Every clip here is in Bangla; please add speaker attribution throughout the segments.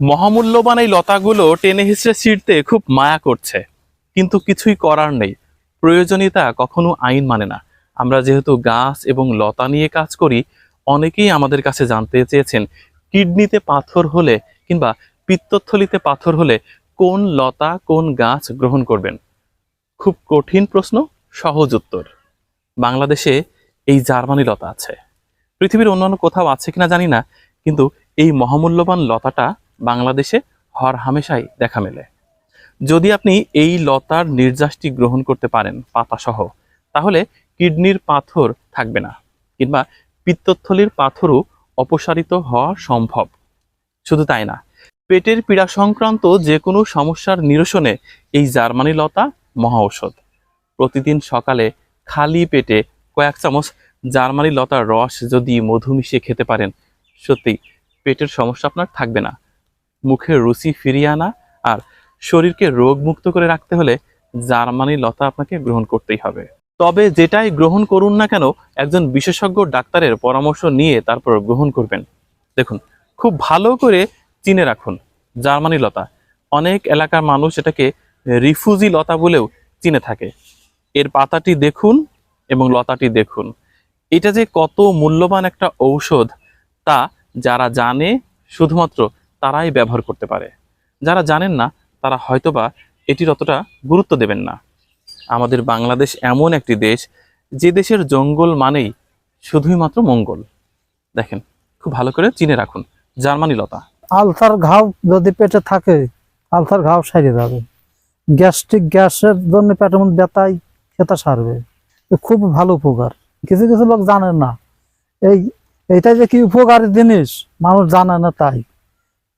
Speaker 1: মহামূল্যবান এই লতাগুলো টেনে হিসড়ে ছিঁড়তে খুব মায়া করছে। কিন্তু কিছুই করার নেই। প্রয়োজনীয়তা কখনো আইন মানে না। আমরা যেহেতু গাছ এবং লতা নিয়ে কাজ করি, অনেকেই আমাদের কাছে জানতে চেয়েছেন, কিডনিতে পাথর হলে কিংবা পিত্তথলিতে পাথর হলে কোন লতা, কোন গাছ গ্রহণ করবেন? খুব কঠিন প্রশ্ন, সহজ উত্তর। বাংলাদেশে এই জার্মানি লতা আছে। পৃথিবীর অন্যান্য কোথাও আছে কিনা জানি না, কিন্তু এই মহামূল্যবান লতাটা বাংলাদেশে হর হামেশাই দেখা মেলে। যদি আপনি এই লতার নির্যাসটি গ্রহণ করতে পারেন পাতাসহ, তাহলে কিডনির পাথর থাকবে না কিংবা পিত্তথলির পাথরও অপসারিত হওয়া সম্ভব। শুধু তাই না, পেটের পীড়া সংক্রান্ত যে কোনো সমস্যার নিরসনে এই জার্মানি লতা মহা ঔষধ। প্রতিদিন সকালে খালি পেটে কয়েক চামচ জার্মানি লতার রস যদি মধু মিশিয়ে খেতে পারেন সত্যি পেটের সমস্যা আপনার থাকবে না। মুখের রুচি ফিরিয়ে আনা আর শরীরকে রোগমুক্ত করে রাখতে হলে জার্মানি লতা আপনাকে গ্রহণ করতেই হবে। তবে যেটাই গ্রহণ করুন না কেন, একজন বিশেষজ্ঞ ডাক্তারের পরামর্শ নিয়ে তারপর গ্রহণ করবেন। দেখুন, খুব ভালো করে চিনে রাখুন জার্মানি লতা। অনেক এলাকার মানুষ এটাকে রিফুজি লতা বলেও চিনে থাকে। এর পাতাটি দেখুন এবং লতাটি দেখুন। এটা যে কত মূল্যবান একটা ঔষধ তা যারা জানে, শুধুমাত্র তারাই ব্যবহার করতে পারে। যারা জানেন না, তারা হয়তোবা এটির অতটা গুরুত্ব দেবেন না। আমাদের বাংলাদেশ এমন একটি দেশ, যে দেশের জঙ্গল মানেই শুধুই মাত্র মঙ্গল। দেখেন, খুব ভালো করে চিনে রাখুন। জার্মানি লতা।
Speaker 2: আলসার ঘাও যদি পেটে থাকে, আলসার ঘাও সারিয়ে যাবে। গ্যাস্ট্রিক গ্যাসের জন্য পেটের মধ্যে ব্যথায় সেটা সারবে। খুব ভালো উপকার। কিছু কিছু লোক জানে না। এই, এইটা যে কি উপকারী জিনিস, মানুষ জানে না তাই।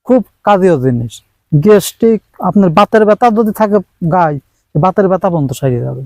Speaker 2: খুব কাজীয় জিনিস। গ্যাস্ট্রিক আপনার বাতের ব্যথা যদি থাকে গায়ে, বাতের ব্যথা বন্ধ সারিয়ে যাবে।